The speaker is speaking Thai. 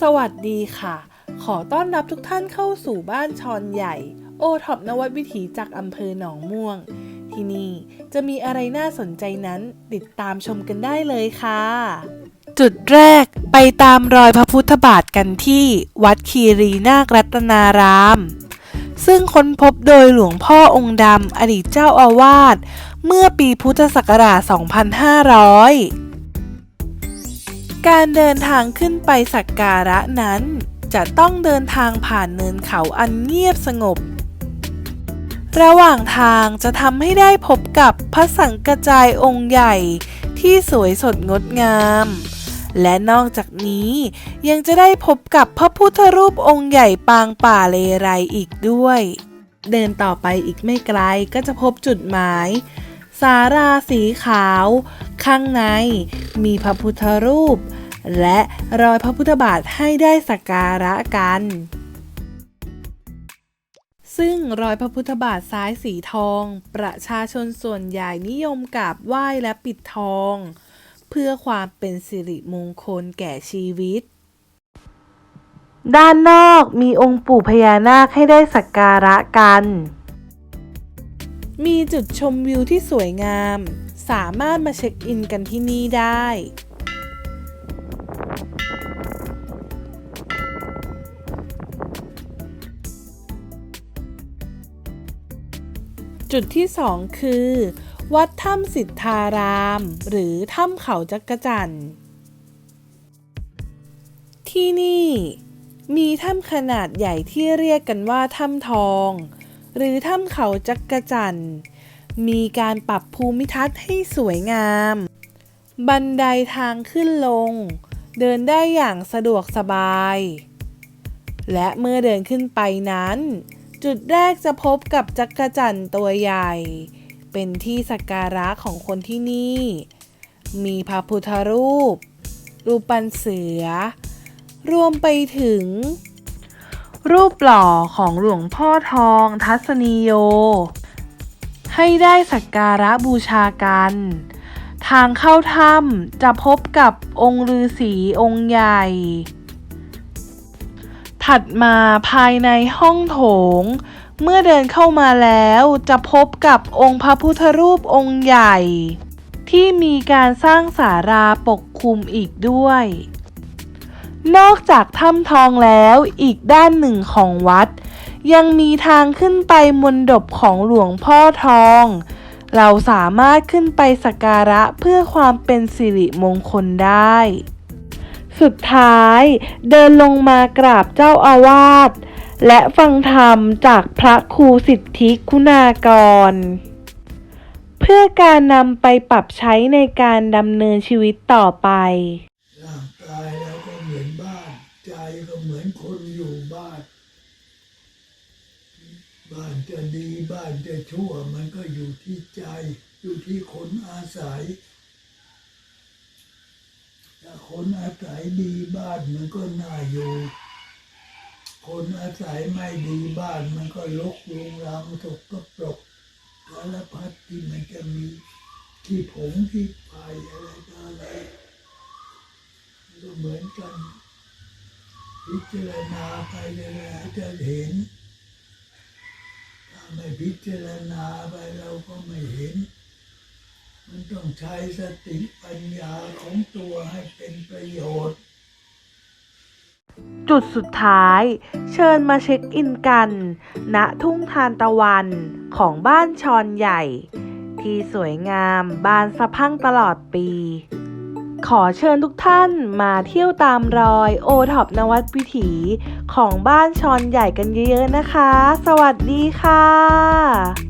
สวัสดีค่ะ ขอต้อนรับทุกท่านเข้าสู่บ้านชอนใหญ่ โอท็อปนวัดวิถีจากอำเภอหนองม่วง ที่นี่จะมีอะไรน่าสนใจนั้นติดตามชมกันได้เลยค่ะ จุดแรกไปตามรอยพระพุทธบาทกันที่ วัดคีรีนาครัตนาราม ซึ่งค้นพบโดยหลวงพ่อองค์ดำอดีตเจ้าอาวาสเมื่อปีพุทธศักราช 2500 การเดินทางขึ้นไปสักการะนั้น จะต้องเดินทางผ่านเนินเขาอันเงียบสงบ ระหว่างทางจะทำให้ได้พบกับพระสังกระจายองค์ใหญ่ที่สวยสดงดงาม และนอกจากนี้ยังจะได้พบกับพระพุทธรูปองค์ใหญ่ปางป่าเลไรอีกด้วย เดินต่อไปอีกไม่ไกลก็จะพบจุดหมายสาราสีขาว ข้างในมีพระพุทธรูป และรอยพระพุทธบาทให้ได้สักการะกัน ซึ่งรอยพระพุทธบาทซ้ายสีทอง ประชาชนส่วนใหญ่นิยมกราบไหว้และปิดทอง เพื่อความเป็นสิริมงคลแก่ชีวิตด้านนอกมีองค์ปู่พญานาคให้ได้สักการะกัน มีจุดชมวิวที่สวยงาม สามารถมาเช็คอินกันที่นี่ได้ จุดที่สองคือ วัดถ้ำสิทธาราม หรือถ้ำเขาจักรจันทร์ที่นี่ มีถ้ำขนาดใหญ่ที่เรียกกันว่าถ้ำทอง หรือถ้ำเขาจักรจันทร์มีการปรับภูมิทัศน์ให้สวยงาม บันไดทางขึ้นลง เดินได้อย่างสะดวกสบาย และเมื่อเดินขึ้นไปนั้น จุดแรกจะพบกับจักรจันทร์ตัวใหญ่ เป็นที่สักการะของคนที่นี่ มีพระพุทธรูป รูปปั้นเสือ รวมไปถึง รูปหล่อของหลวงพ่อทองทัศนีโย ให้ได้สักการะบูชากัน ทางเข้าถ้ำจะพบกับองค์ฤาษีองค์ใหญ่ ถัดมาภายในห้องโถง เมื่อเดินเข้ามาแล้วจะพบกับองค์พระพุทธรูปองค์ใหญ่ ที่มีการสร้างสาราปกคลุมอีกด้วย นอกจากถ้ำทองแล้วอีกด้านหนึ่งของวัด ยังมีทางขึ้นไปมนดบของหลวงพ่อทอง เราสามารถขึ้นไปสักการะเพื่อความเป็นสิริมงคลได้ สุดท้ายเดินลงมากราบเจ้าอาวาสและฟังธรรมจากพระครูสิทธิคุณากร เพื่อการนำไปปรับใช้ในการดำเนินชีวิตต่อไป ร่างกายเราก็เหมือนบ้าน ใจก็เหมือนคนอยู่บ้าน บ้านจะดีบ้านจะชั่วมันก็อยู่ที่ใจ อยู่ที่คนอาศัย ถ้าคนอาศัยดีบ้านมันก็น่าอยู่ คนอาศัยไม่ดีบ้านมันก็ลกลุงรังสกปรกสารพัดที่มันจะมีที่ผงที่ไฟอะไรต่ออะไรก็เหมือนกัน พิจารณาไปเลยๆจะเห็น ถ้าไม่พิจารณาไปเราก็ไม่เห็น มันต้องใช้สติปัญญาของตัวให้เป็นประโยชน์ จุดสุดท้าย เชิญมาเช็คอินกัน ณทุ่งทานตะวันของบ้านชอนใหญ่ ที่สวยงามบานสะพั่งตลอดปี ขอเชิญทุกท่านมาเที่ยวตามรอยโอท็อปนวัดวิถีของบ้านชอนใหญ่กันเยอะๆนะคะ สวัสดีค่ะ